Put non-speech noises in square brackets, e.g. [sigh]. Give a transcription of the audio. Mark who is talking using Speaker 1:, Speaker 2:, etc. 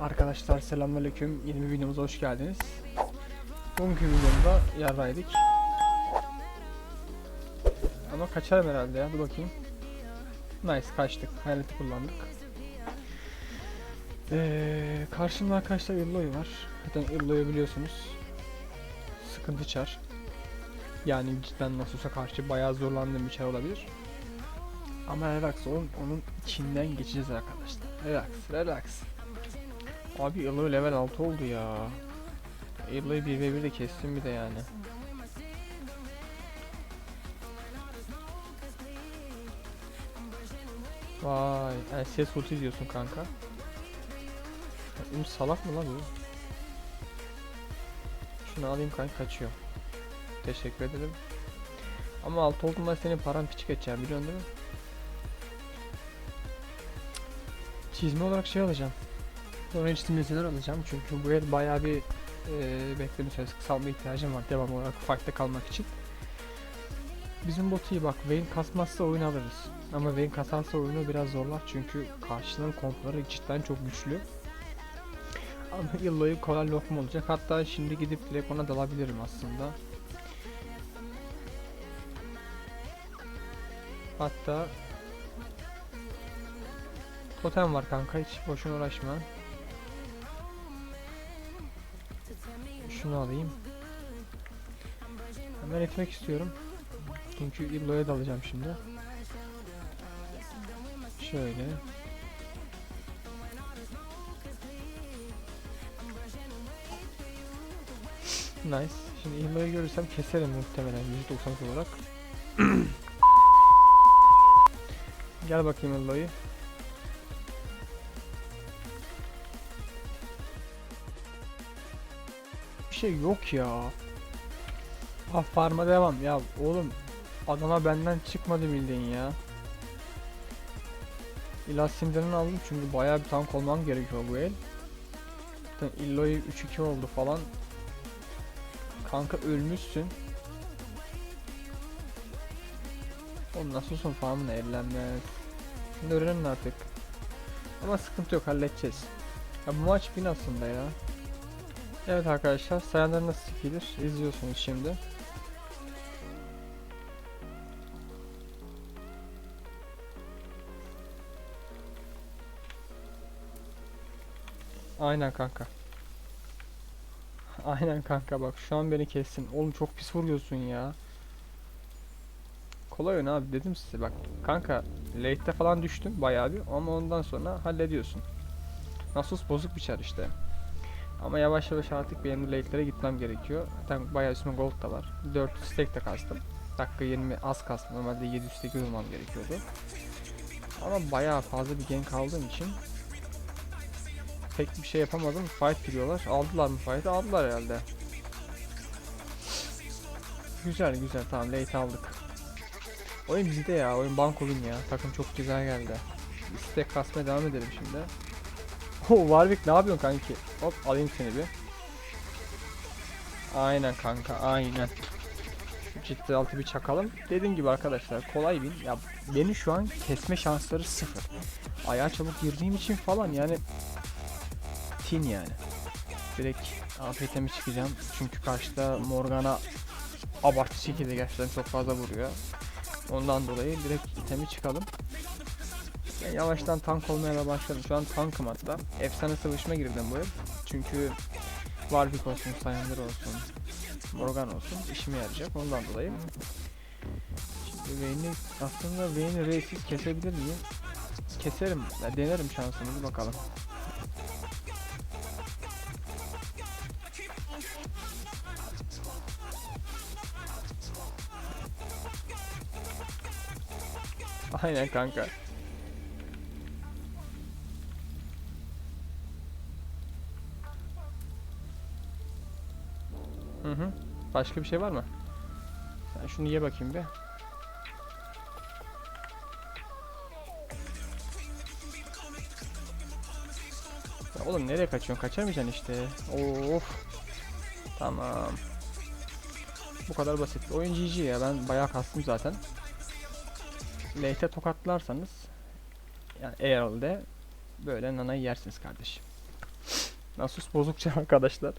Speaker 1: Arkadaşlar selamünaleyküm. Yeni bir videomuza hoş geldiniz. Bugünkü videomda yerdaydık. Ama kaçarım herhalde ya. Dur bakayım. Nice kaçtık. Hayaleti kullandık. Ee, karşımda arkadaşlar Illoy var. Zaten Illoy'u biliyorsunuz. Sıkıntı çar. Yani cidden Nasus'a karşı bayağı zorlandığım bir çar olabilir. Ama relax olun. Onun içinden geçeceğiz arkadaşlar. Relax, relax. Abi Illoy level 6 oldu ya. Illoy'u 1v1 de kestim bir de yani. Vay, LCS ulti diyorsun kanka. Oğlum salak mı lan bu? Şunu alayım kanka kaçıyor. Teşekkür ederim. Ama altı olduğunda senin paran piçik edeceğim biliyorsun değil mi? Çizme olarak şey alacağım. Sonra simülatör alacağım çünkü bu el bayağı bir e, bekleme süresi kısalma ihtiyacım var devam olarak fight'ta kalmak için. Bizim bot iyi bak Vayne kasmazsa oyun alırız. Ama Vayne kasarsa oyunu biraz zorlar çünkü karşının kompları cidden çok güçlü. Ama Illo'yu kolay lokma olacak. Hatta şimdi gidip direkt ona dalabilirim aslında. Hatta Totem var kanka hiç boşuna uğraşma. Şunu alayım. Hemen etmek istiyorum. Çünkü Illo'ya dalacağım şimdi. Şöyle. Nice. Şimdi Illo'yu görürsem keserim muhtemelen %90 olarak. [clears throat] Gel bakayım Illo'yu. Bir şey yok ya. Ha farma devam ya oğlum adama benden çıkmadı bildiğin ya. İlaç sindirini aldım çünkü bayağı bir tank olmam gerekiyor bu el. Zaten Illoy 3-2 oldu falan. Kanka ölmüşsün. Oğlum nasılsın farmın ellenmez. Şimdi öğrenin artık. Ama sıkıntı yok halledeceğiz. Ya bu maç bin aslında ya. Evet arkadaşlar sayanlar nasıl sikilir izliyorsunuz şimdi. Aynen kanka. Aynen kanka bak şu an beni kessin. Oğlum çok pis vuruyorsun ya. Kolay oyun abi dedim size bak. Kanka late'te falan düştüm bayağı bir ama ondan sonra hallediyorsun. Nasus bozuk bir çar işte. Ama yavaş yavaş artık benim de late'lere gitmem gerekiyor. Zaten bayağı üstüme gold da var. 4 stack de kastım. Dakika 20 az kastım. Normalde 7 stack olmam gerekiyordu. Ama bayağı fazla bir gank aldığım için pek bir şey yapamadım. Fight giriyorlar. Aldılar mı fight'ı? Aldılar herhalde. Güzel güzel tamam late aldık. Oyun bizde ya. Oyun bank oyun ya. Takım çok güzel geldi. Stack kasmaya devam edelim şimdi. [laughs] Oo Warwick ne yapıyorsun kanki? Hop alayım seni bir. Aynen kanka aynen. Ciddi altı bir çakalım. Dediğim gibi arkadaşlar kolay bin. Ya beni şu an kesme şansları sıfır. Ayağa çabuk girdiğim için falan yani tin yani. Direkt APT'mi çıkacağım. Çünkü karşıda Morgana abartı şekilde gerçekten çok fazla vuruyor. Ondan dolayı direkt itemi çıkalım. Ben yavaştan tank olmaya da başladım. Şu an tankım hatta. Efsane savaşıma girdim bu yıl. Çünkü Warwick olsun, Sayandır olsun, Morgan olsun işime yarayacak ondan dolayı. Şimdi Vayne'i aslında Vayne'i R'siz kesebilir miyim? Keserim. Ya denerim şansımızı bakalım. [laughs] Aynen kanka. Hı hı. Başka bir şey var mı? Sen şunu ye bakayım be. Ya oğlum nereye kaçıyorsun? Kaçamayacaksın işte. Of. Tamam. Bu kadar basit. Oyun GG ya ben bayağı kastım zaten. Late tokatlarsanız yani herhalde böyle nanayı yersiniz kardeşim. [laughs] Nasus bozukça arkadaşlar.